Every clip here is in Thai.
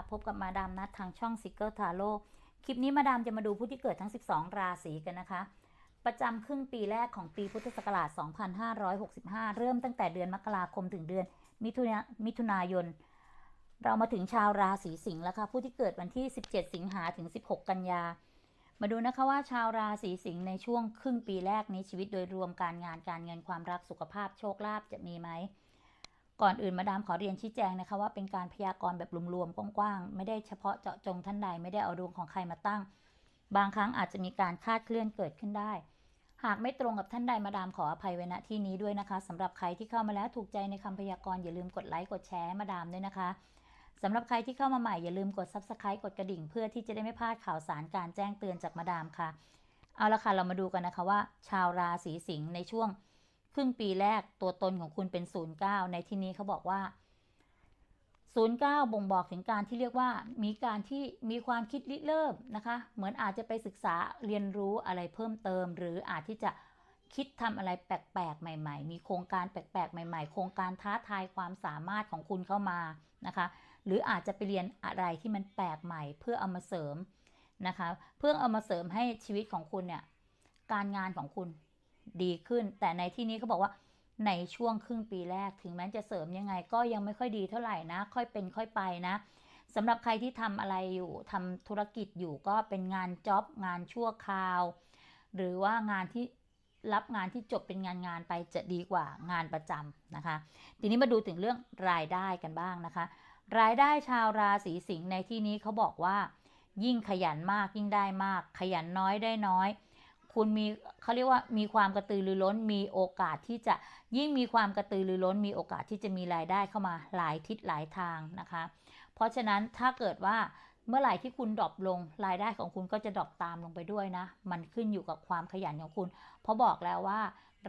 ะพบกับมาดามนัดทางช่อง s ิ g เกอร์ทาโ o คลิปนี้มาดามจะมาดูผู้ที่เกิดทั้ง 12 ราศีกันนะคะ ประจำครึ่งปีแรกของปีพุทธศักราช 2565 เริ่มตั้งแต่เดือนมกราคมถึงเดือนมิถุนามิถุนายน เรามาถึงชาวราศีสิงห์แล้วค่ะ ผู้ที่เกิดวันที่ 17 สิงหาถึง 16 กันยา มาดูนะคะว่าชาวราศีสิงห์ในช่วงครึ่งปีแรกนี้ชีวิตโดยรวมการงานการเงินความรักสุขภาพโชคลาภจะมีไหม ก่อนอื่นมาดามขอเรียนชี้แจงนะคะว่าเป็นการพยากรณ์แบบรวมๆกว้างๆไม่ได้เฉพาะเจาะจงท่านใดไม่ได้เอาดวงของใครมาตั้ง บางครั้งอาจจะมีการคาดเคลื่อนเกิดขึ้นได้ หากไม่ตรงกับท่านใดมาดามขออภัยไว้ณที่นี้ด้วยนะคะสำหรับใครที่เข้ามาแล้วถูกใจในคำพยากรณ์อย่าลืมกดไลค์กดแชร์มาดามด้วยนะคะสำหรับใครที่เข้ามาใหม่อย่าลืมกด subscribe กดกระดิ่ง เพื่อที่จะได้ไม่พลาดข่าวสารการแจ้งเตือนจากมาดามค่ะ เอาละค่ะเรามาดูกันนะคะว่า ชาวราศีสิงห์ในช่วง ครึ่งปีแรกตัวตนของคุณเป็น 09 ในที่นี้เขาบอกว่า 09 บ่งบอกถึงการที่เรียกว่า มีการที่มีความคิดริเริ่มนะคะ เหมือนอาจจะไปศึกษาเรียนรู้อะไรเพิ่มเติม หรืออาจที่จะคิดทำอะไรแปลกๆ ใหม่ ๆ มีโครงการแปลกๆ ใหม่ ๆ โครงการท้าทายความสามารถของคุณเข้ามานะคะ หรืออาจจะไปเรียนอะไรที่มันแปลกใหม่ เพื่อเอามาเสริมนะคะ เพื่อเอามาเสริมให้ชีวิตของคุณเนี่ย การงานของคุณ ดีขึ้น แต่ในที่นี้เขาบอกว่าในช่วงครึ่งปีแรกถึงแม้จะเสริมยังไง ก็ยังไม่ค่อยดีเท่าไหร่นะ ค่อยเป็นค่อยไปนะสำหรับใครที่ทำอะไรอยู่ทำธุรกิจอยู่ก็เป็นงานจ็อบงานชั่วคราว หรือว่างานที่รับงานที่จบเป็นงานงานไปจะดีกว่างานประจำนะคะ ทีนี้มาดูถึงเรื่องรายได้กันบ้างนะคะ รายได้ชาวราศีสิงห์ในที่นี้เขาบอกว่า ยิ่งขยันมากยิ่งได้มาก ขยันน้อยได้น้อย คุณมีเขาเรียกว่ามีความกระตือรือร้น มีโอกาสที่จะยิ่งมีความกระตือรือร้น มีโอกาสที่จะมีรายได้เข้ามาหลายทิศหลายทางนะคะ เพราะฉะนั้นถ้าเกิดว่าเมื่อไหร่ที่คุณดรอปลงรายได้ของคุณก็จะดรอปตามลงไปด้วยนะ มันขึ้นอยู่กับความขยันของคุณ เพราะบอกแล้วว่า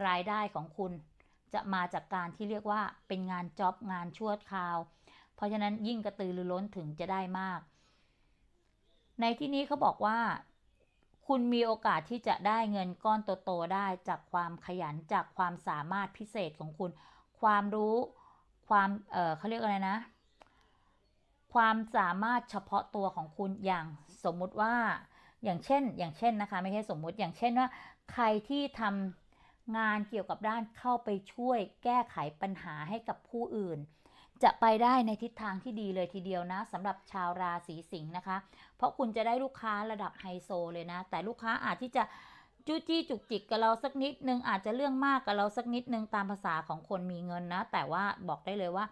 รายได้ของคุณจะมาจากการที่เรียกว่าเป็นงานจ็อบงานชั่วคราว เพราะฉะนั้นยิ่งกระตือรือร้นถึงจะได้มาก ในที่นี้เขาบอกว่า คุณมีโอกาสที่จะได้เงินก้อนโตๆได้จากความขยันจากความสามารถพิเศษของคุณ ความรู้ความเออเขาเรียกอะไรนะ ความสามารถเฉพาะตัวของคุณอย่างสมมุติว่าอย่างเช่น อย่างเช่นนะคะ ไม่ใช่สมมุติอย่างเช่นว่า ใครที่ทำงานเกี่ยวกับด้านเข้าไปช่วยแก้ไขปัญหาให้กับผู้อื่น จะไปได้ในทิศทางที่ดีเลยทีเดียวนะสำหรับชาวราศีสิงห์นะคะ เพราะคุณจะได้ลูกค้าระดับไฮโซเลยนะ แต่ลูกค้าอาจที่จะจู้จี้จุกจิกกับเราสักนิดนึงอาจจะเรื่องมากกับเราสักนิดนึงตามภาษาของคนมีเงินนะ แต่ว่าบอกได้เลยว่า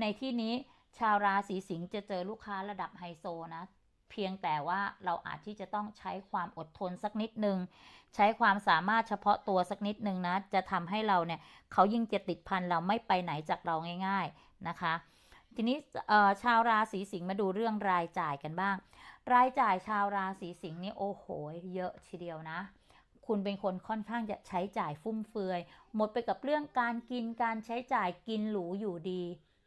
ในที่นี้ชาวราศีสิงห์จะเจอลูกค้าระดับไฮโซนะเพียงแต่ว่าเราอาจที่จะต้องใช้ความอดทนสักนิดนึงใช้ความสามารถเฉพาะตัวสักนิดนึงนะ จะทำให้เราเนี่ยเขายิ่งจะติดพันเราไม่ไปไหนจากเราง่าย นะคะ ทีนี้ชาวราศีสิงห์มาดูเรื่องรายจ่ายกันบ้าง รายจ่ายชาวราศีสิงห์นี่โอ้โห เยอะทีเดียวนะ คุณเป็นคนค่อนข้างจะใช้จ่ายฟุ่มเฟือย หมดไปกับเรื่องการกินการใช้จ่ายกินหรูอยู่ดี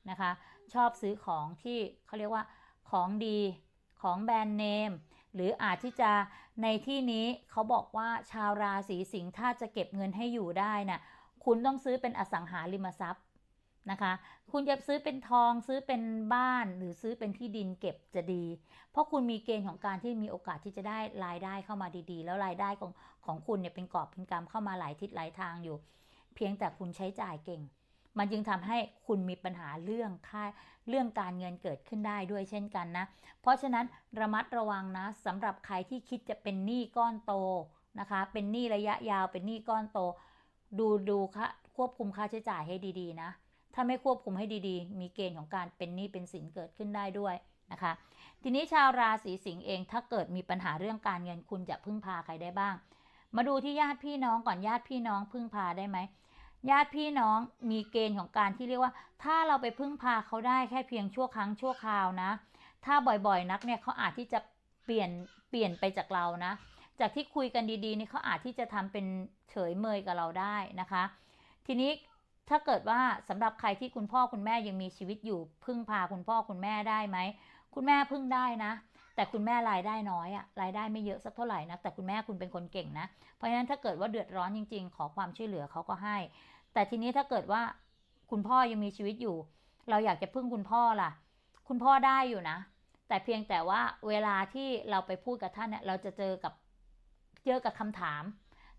นะคะ ชอบซื้อของที่เขาเรียกว่าของดีของแบรนด์เนมหรืออาจที่จะในที่นี้เขาบอกว่าชาวราศีสิงห์ถ้าจะเก็บเงินให้อยู่ได้นะ่ะคุณต้องซื้อเป็นอสังหาริมทรัพย์ นะคะ คุณจะซื้อเป็นทองซื้อเป็นบ้านหรือซื้อเป็นที่ดินเก็บจะดี เพราะคุณมีเกณฑ์ของการที่มีโอกาสที่จะได้รายได้เข้ามาดีๆ แล้วรายได้ของของคุณเนี่ยเป็นกอบเป็นกำเข้ามาหลายทิศหลายทางอยู่ เพียงแต่คุณใช้จ่ายเก่ง มันจึงทำให้คุณมีปัญหาเรื่องค่าเรื่องการเงินเกิดขึ้นได้ด้วยเช่นกันนะ เพราะฉะนั้นระมัดระวังนะสำหรับใครที่คิดจะเป็นหนี้ก้อนโตนะคะ เป็นหนี้ระยะยาวเป็นหนี้ก้อนโต ดูดูค่ะควบคุมค่าใช้จ่ายให้ดีๆนะ ถ้าไม่ควบคุมให้ดีๆ มีเกณฑ์ของการเป็นหนี้เป็นสินเกิดขึ้นได้ด้วยนะคะ ทีนี้ชาวราศีสิงห์เองถ้าเกิดมีปัญหาเรื่องการเงินคุณจะพึ่งพาใครได้บ้าง มาดูที่ญาติพี่น้องก่อนญาติพี่น้องพึ่งพาได้ไหมญาติพี่น้องมีเกณฑ์ของการที่เรียกว่า ถ้าเราไปพึ่งพาเขาได้แค่เพียงชั่วครั้งชั่วคราวนะ ถ้าบ่อยๆนักเนี่ยเขาอาจที่จะเปลี่ยนเปลี่ยนไปจากเรานะ จากที่คุยกันดีๆนี่เขาอาจที่จะทำเป็นเฉยเมยกับเราได้นะคะ ทีนี้ ถ้าเกิดว่าสำหรับใครที่คุณพ่อคุณแม่ยังมีชีวิตอยู่ พึ่งพาคุณพ่อคุณแม่ได้ไหม คุณแม่พึ่งได้นะ แต่คุณแม่รายได้น้อยอะรายได้ไม่เยอะสักเท่าไหร่นะแต่คุณแม่คุณเป็นคนเก่งนะ เพราะฉะนั้นถ้าเกิดว่าเดือดร้อนจริง ๆ ขอความช่วยเหลือเขาก็ให้ แต่ทีนี้ถ้าเกิดว่าคุณพ่อยังมีชีวิตอยู่ เราอยากจะพึ่งคุณพ่อล่ะ คุณพ่อได้อยู่นะ แต่เพียงแต่ว่าเวลาที่เราไปพูดกับท่านเนี่ยเราจะเจอกับเจอกับคำถาม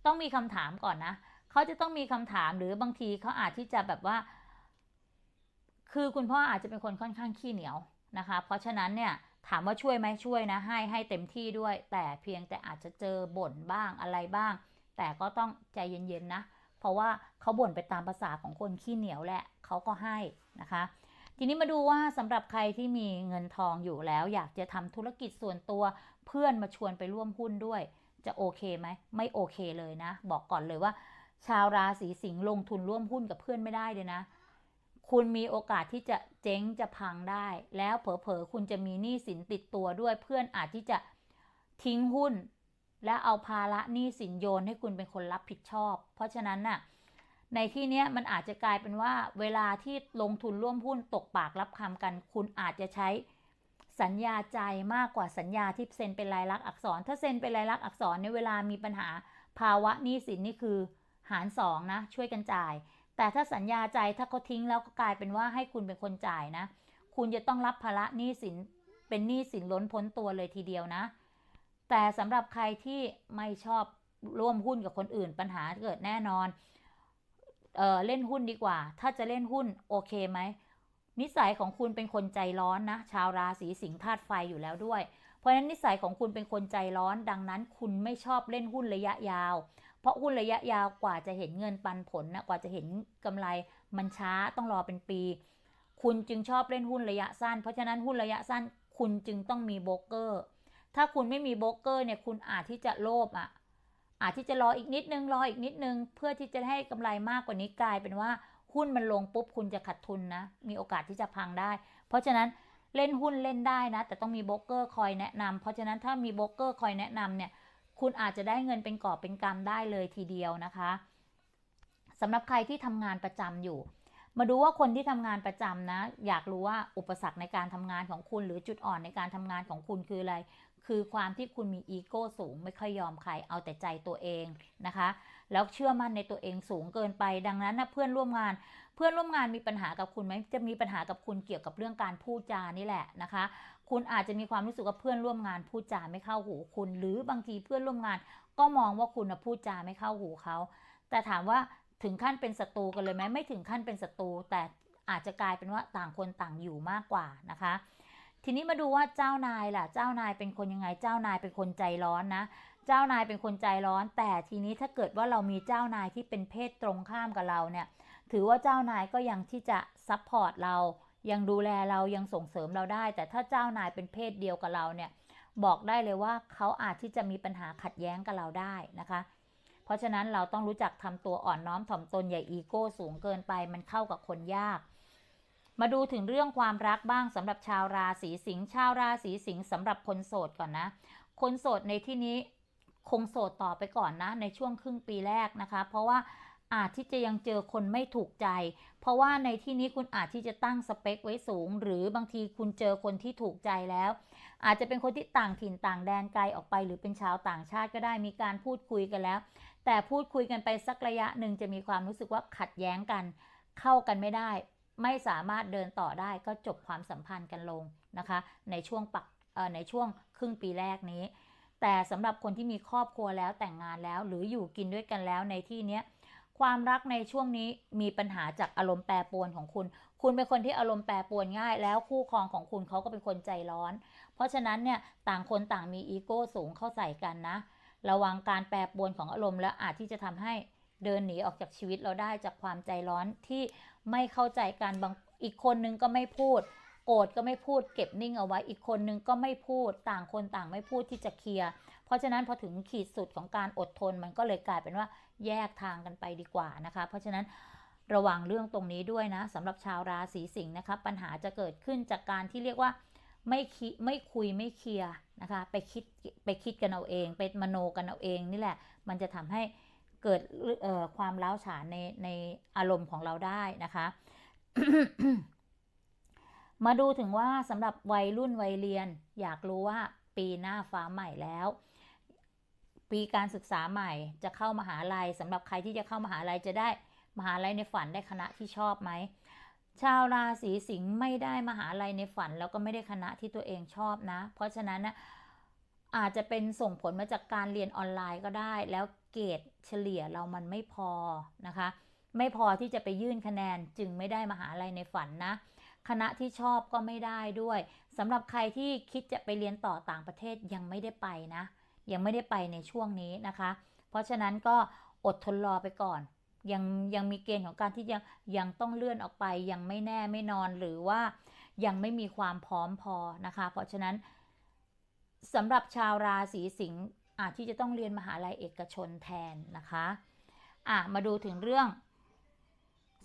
ต้องมีคำถามก่อนนะ เขาจะต้องมีคำถามหรือบางทีเขาอาจที่จะแบบว่า คือคุณพ่ออาจจะเป็นคนค่อนข้างขี้เหนียวนะคะ เพราะฉะนั้นเนี่ยถามว่าช่วยไหมช่วยนะให้ให้เต็มที่ด้วย แต่เพียงแต่อาจจะเจอบ่นบ้างอะไรบ้าง แต่ก็ต้องใจเย็นๆนะ เพราะว่าเขาบ่นไปตามภาษาของคนขี้เหนียวแหละเขาก็ให้นะคะ ทีนี้มาดูว่าสำหรับใครที่มีเงินทองอยู่แล้ว อยากจะทำธุรกิจส่วนตัวเพื่อนมาชวนไปร่วมหุ้นด้วย จะโอเคไหมไม่โอเคเลยนะ บอกก่อนเลยว่า ชาวราศีสิงห์ลงทุนร่วมหุ้นกับเพื่อนไม่ได้เลยนะ คุณมีโอกาสที่จะเจ๊งจะพังได้ แล้วเผลอๆคุณจะมีหนี้สินติดตัวด้วยเพื่อนอาจที่จะทิ้งหุ้น และเอาภาระหนี้สินโยนให้คุณเป็นคนรับผิดชอบ เพราะฉะนั้นน่ะในที่นี้มันอาจจะกลายเป็นว่าเวลาที่ลงทุนร่วมหุ้นตกปากรับคำกัน คุณอาจจะใช้สัญญาใจมากกว่าสัญญาที่เซ็นเป็นลายลักษณ์อักษร ถ้าเซ็นเป็นลายลักษณ์อักษรในเวลามีปัญหาภาวะหนี้สินนี่คือ หารสองนะ ช่วยกันจ่าย แต่ถ้าสัญญาใจถ้าเขาทิ้งแล้วก็กลายเป็นว่าให้คุณเป็นคนจ่ายนะ คุณจะต้องรับภาระหนี้สินเป็นหนี้สินล้นพ้นตัวเลยทีเดียวนะ แต่สำหรับใครที่ไม่ชอบร่วมหุ้นกับคนอื่นปัญหาเกิดแน่นอนเออเล่นหุ้นดีกว่า ถ้าจะเล่นหุ้นโอเคไหมนิสัยของคุณเป็นคนใจร้อนนะ ชาวราศีสิงห์ธาตุไฟอยู่แล้วด้วย เพราะฉะนั้นนิสัยของคุณเป็นคนใจร้อน ดังนั้นคุณไม่ชอบเล่นหุ้นระยะยาว ราะหุ้นระยะยาวกว่าจะเห็นเงินปันผลนะกว่าจะเห็นกำไรมันช้าต้องรอเป็นปี คุณจึงชอบเล่นหุ้นระยะสั้น เพราะฉะนั้นหุ้นระยะสั้นคุณจึงต้องมีโบรกเกอร์ ถ้าคุณไม่มีโบรกเกอร์เนี่ยคุณอาจที่จะโลภอะ อาจที่จะรออีกนิดนึงรออีกนิดนึง เพื่อที่จะให้กำไรมากกว่านี้กลายเป็นว่าหุ้นมันลงปุ๊บคุณจะขาดทุนนะ มีโอกาสที่จะพังได้ เพราะฉะนั้นเล่นหุ้นเล่นได้นะ แต่ต้องมีโบรกเกอร์คอยแนะนำเพราะฉะนั้นถ้ามีโบรกเกอร์คอยแนะนำเนี่ย คุณอาจจะได้เงินเป็นกอบเป็นกำได้เลยทีเดียวนะคะสำหรับใครที่ทำงานประจำอยู่ มาดูว่าคนที่ทำงานประจำนะ อยากรู้ว่าอุปสรรคในการทำงานของคุณ หรือจุดอ่อนในการทำงานของคุณคืออะไร คือความที่คุณมีอีโก้สูงไม่ค่อยยอมใครเอาแต่ใจตัวเองนะคะ แล้วเชื่อมั่นในตัวเองสูงเกินไป ดังนั้นนะเพื่อนร่วมงาน เพื่อนร่วมงานมีปัญหากับคุณไหมจะมีปัญหากับคุณเกี่ยวกับเรื่องการพูดจานี่แหละนะคะ คุณอาจจะมีความรู้สึกว่าเพื่อนร่วมงานพูดจาไม่เข้าหูคุณ หรือบางทีเพื่อนร่วมงาน ก็มองว่าคุณพูดจาไม่เข้าหูเขา แต่ถามว่าถึงขั้นเป็นศัตรูกันเลยไหมไม่ถึงขั้นเป็นศัตรูแต่อาจจะกลายเป็นว่าต่างคนต่างอยู่มากกว่านะคะ ทีนี้มาดูว่าเจ้านายล่ะ เจ้านายเป็นคนยังไง เจ้านายเป็นคนใจร้อนนะ เจ้านายเป็นคนใจร้อน แต่ทีนี้ถ้าเกิดว่าเรามีเจ้านายที่เป็นเพศตรงข้ามกับเราเนี่ย ถือว่าเจ้านายก็ยังที่จะซัพพอร์ตเรา ยังดูแลเรายังส่งเสริมเราได้ แต่ถ้าเจ้านายเป็นเพศเดียวกับเราเนี่ยบอกได้เลยว่าเขาอาจที่จะมีปัญหาขัดแย้งกับเราได้นะคะ เพราะฉะนั้นเราต้องรู้จักทำตัวอ่อนน้อมถ่อมตนอย่าอีโก้สูงเกินไปมันเข้ากับคนยาก มาดูถึงเรื่องความรักบ้างสำหรับชาวราศีสิงห์ชาวราศีสิงห์สำหรับคนโสดก่อนนะ คนโสดในที่นี้คงโสดต่อไปก่อนนะในช่วงครึ่งปีแรกนะคะ เพราะว่า อาจที่จะยังเจอคนไม่ถูกใจ เพราะว่าในที่นี้คุณอาจที่จะตั้งสเปคไว้สูง หรือบางทีคุณเจอคนที่ถูกใจแล้ว อาจจะเป็นคนที่ต่างถิ่นต่างแดนไกลออกไป หรือเป็นชาวต่างชาติก็ได้มีการพูดคุยกันแล้ว แต่พูดคุยกันไปสักระยะหนึ่งจะมีความรู้สึกว่าขัดแย้งกัน เข้ากันไม่ได้ ไม่สามารถเดินต่อได้ก็จบความสัมพันธ์กันลงนะคะ ในช่วงปักในช่วงครึ่งปีแรกนี้ แต่สำหรับคนที่มีครอบครัวแล้วแต่งงานแล้ว หรืออยู่กินด้วยกันแล้วในที่เนี้ย ความรักในช่วงนี้มีปัญหาจากอารมณ์แปรปรวนของคุณ คุณเป็นคนที่อารมณ์แปรปรวนง่าย แล้วคู่ครองของคุณเขาก็เป็นคนใจร้อน เพราะฉะนั้นเนี่ยต่างคนต่างมีอีโก้สูงเข้าใส่กันนะ ระวังการแปรปรวนของอารมณ์แล้วอาจที่จะทำให้เดินหนีออกจากชีวิตเราได้จากความใจร้อนที่ไม่เข้าใจกันบางอีกคนนึงก็ไม่พูด โกรธก็ไม่พูดเก็บนิ่งเอาไว้อีกคนนึงก็ไม่พูดต่างคนต่างไม่พูดที่จะเคลียร์เพราะฉะนั้นพอถึงขีดสุดของการอดทนมันก็เลยกลายเป็นว่าแยกทางกันไปดีกว่านะคะ เพราะฉะนั้นระวังเรื่องตรงนี้ด้วยนะสำหรับชาวราศีสิงห์นะคะปัญหาจะเกิดขึ้นจากการที่เรียกว่าไม่คิดไม่คุยไม่เคลียร์นะคะไปคิดไปคิดกันเอาเองไปมโนกันเอาเองนี่แหละ มันจะทำให้เกิดความเล้าฉานในในอารมณ์ของเราได้นะคะ มาดูถึงว่าสำหรับวัยรุ่นวัยเรียน อยากรู้ว่าปีหน้าฟ้าใหม่แล้ว ปีการศึกษาใหม่จะเข้ามหาลัยสำหรับใครที่จะเข้ามหาลัยจะได้มหาลัยในฝันได้คณะที่ชอบไหมชาวราศีสิงห์ไม่ได้มหาลัยในฝัน แล้วก็ไม่ได้คณะที่ตัวเองชอบนะ เพราะฉะนั้นนะอาจจะเป็นส่งผลมาจากการเรียนออนไลน์ก็ได้ แล้วเกรดเฉลี่ยเรามันไม่พอนะคะ ไม่พอที่จะไปยื่นคะแนนจึงไม่ได้มหาลัยในฝันนะ คณะที่ชอบก็ไม่ได้ด้วยสำหรับใครที่คิดจะไปเรียนต่อต่างประเทศยังไม่ได้ไปนะ ยังไม่ได้ไปในช่วงนี้นะคะ เพราะฉะนั้นก็อดทนรอไปก่อน ยังยังมีเกณฑ์ของการที่ยังยังต้องเลื่อนออกไป ยังไม่แน่ไม่นอนหรือว่ายังไม่มีความพร้อมพอนะคะ เพราะฉะนั้นสำหรับชาวราศีสิงห์อาจที่จะต้องเรียนมหาลัยเอกชนแทนนะคะอะมาดูถึงเรื่อง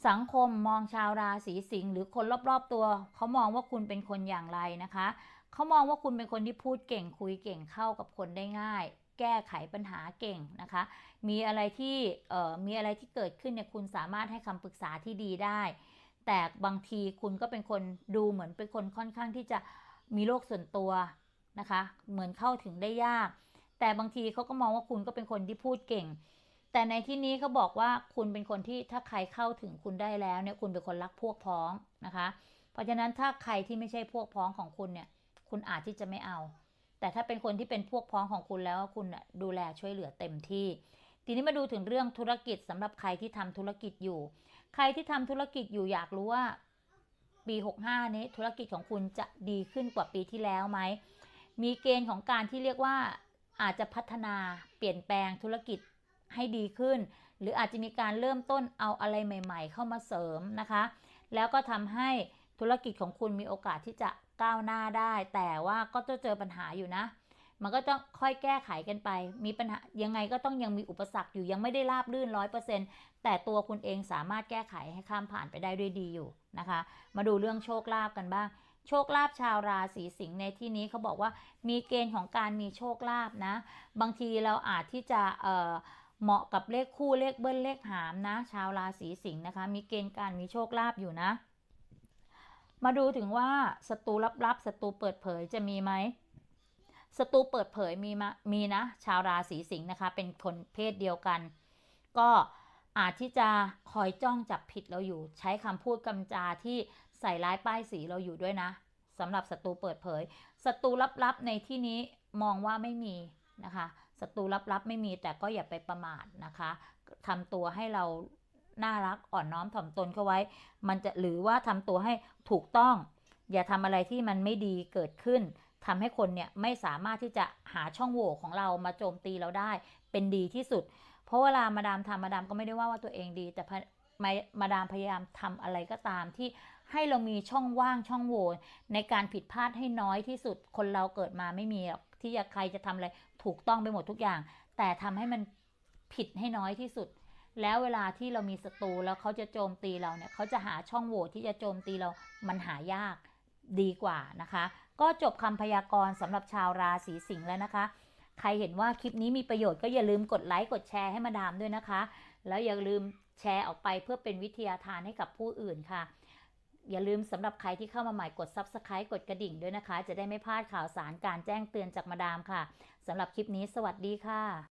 สังคมมองชาวราศีสิงห์หรือคนรอบๆตัว เขามองว่าคุณเป็นคนอย่างไรนะคะ เขามองว่าคุณเป็นคนที่พูดเก่งคุยเก่งเข้ากับคนได้ง่าย แก้ไขปัญหาเก่งนะคะ มีอะไรที่เอ่อมีอะไรที่เกิดขึ้นเนี่ยคุณสามารถให้คำปรึกษาที่ดีได้ แต่บางทีคุณก็เป็นคนดูเหมือนเป็นคนค่อนข้างที่จะมีโลกส่วนตัวนะคะ เหมือนเข้าถึงได้ยาก แต่บางทีเขาก็มองว่าคุณก็เป็นคนที่พูดเก่ง แต่ในที่นี้เขาบอกว่าคุณเป็นคนที่ถ้าใครเข้าถึงคุณได้แล้วเนี่ยคุณเป็นคนรักพวกพ้องนะคะ เพราะฉะนั้นถ้าใครที่ไม่ใช่พวกพ้องของคุณเนี่ย คุณอาจที่จะไม่เอา แต่ถ้าเป็นคนที่เป็นพวกพ้องของคุณแล้วคุณดูแลช่วยเหลือเต็มที่ ทีนี้มาดูถึงเรื่องธุรกิจสำหรับใครที่ทำธุรกิจอยู่ ใครที่ทำธุรกิจอยู่อยากรู้ว่าปี 65 นี้ธุรกิจของคุณจะดีขึ้นกว่าปีที่แล้วไหม มีเกณฑ์ของการที่เรียกว่าอาจจะพัฒนาเปลี่ยนแปลงธุรกิจ ให้ดีขึ้น หรืออาจจะมีการเริ่มต้นเอาอะไรใหม่ ๆ เข้ามาเสริมนะคะ แล้วก็ทำให้ธุรกิจของคุณมีโอกาสที่จะก้าวหน้าได้ แต่ว่าก็จะเจอปัญหาอยู่นะ มันก็ต้องค่อยแก้ไขกันไป มีปัญหายังไงก็ต้องยังมีอุปสรรคอยู่ยังไม่ได้ราบรื่นร้อยเปอร์เซ็นต์แต่ตัวคุณเองสามารถแก้ไขให้ข้ามผ่านไปได้ด้วยดีอยู่นะคะ มาดูเรื่องโชคลาภกันบ้างโชคลาภชาวราศีสิงห์ในที่นี้เขาบอกว่ามีเกณฑ์ของการมีโชคลาภนะ บางทีเราอาจที่จะเอ่อ เหมาะกับเลขคู่เลขเบิ้ลเลขหามนะ ชาวราศีสิงห์นะคะ มีเกณฑ์การมีโชคลาภอยู่นะ มาดูถึงว่าศัตรูลับๆศัตรูเปิดเผยจะมีไหมศัตรูเปิดเผยมีมามีนะ ชาวราศีสิงห์นะคะ เป็นคนเพศเดียวกัน ก็อาจที่จะคอยจ้องจับผิดเราอยู่ ใช้คำพูดกำจาที่ใส่ร้ายป้ายสีเราอยู่ด้วยนะสำหรับศัตรูเปิดเผยศัตรูลับๆในที่นี้มองว่าไม่มีนะคะ ศัตรูลับๆไม่มีแต่ก็อย่าไปประมาทนะคะทำตัวให้เราน่ารักอ่อนน้อมถ่อมตนเข้าไว้ มันจะหรือว่าทำตัวให้ถูกต้อง อย่าทำอะไรที่มันไม่ดีเกิดขึ้นทำให้คนเนี่ยไม่สามารถที่จะหาช่องโหว่ของเรามาโจมตีเราได้เป็นดีที่สุด เพราะเวลามาดามทำมาดามก็ไม่ได้ว่าว่าตัวเองดี แต่มามาดามพยายามทำอะไรก็ตามที่ให้เรามีช่องว่างช่องโหว่ในการผิดพลาดให้น้อยที่สุด คนเราเกิดมาไม่มีหรอกที่จะใครจะทำอะไร ถูกต้องไปหมดทุกอย่าง แต่ทำให้มันผิดให้น้อยที่สุด แล้วเวลาที่เรามีศัตรูแล้วเขาจะโจมตีเราเนี่ยเขาจะหาช่องโหว่ที่จะโจมตีเรามันหายากดีกว่านะคะ ก็จบคำพยากรณ์สำหรับชาวราศีสิงห์แล้วนะคะ ใครเห็นว่าคลิปนี้มีประโยชน์ก็อย่าลืมกดไลค์กดแชร์ให้มาดามด้วยนะคะ แล้วอย่าลืมแชร์ออกไปเพื่อเป็นวิทยาทานให้กับผู้อื่นค่ะ อย่าลืมสำหรับใครที่เข้ามาใหม่กด Subscribe กดกระดิ่งด้วยนะคะ จะได้ไม่พลาดข่าวสารการแจ้งเตือนจากมาดามค่ะสำหรับคลิปนี้สวัสดีค่ะ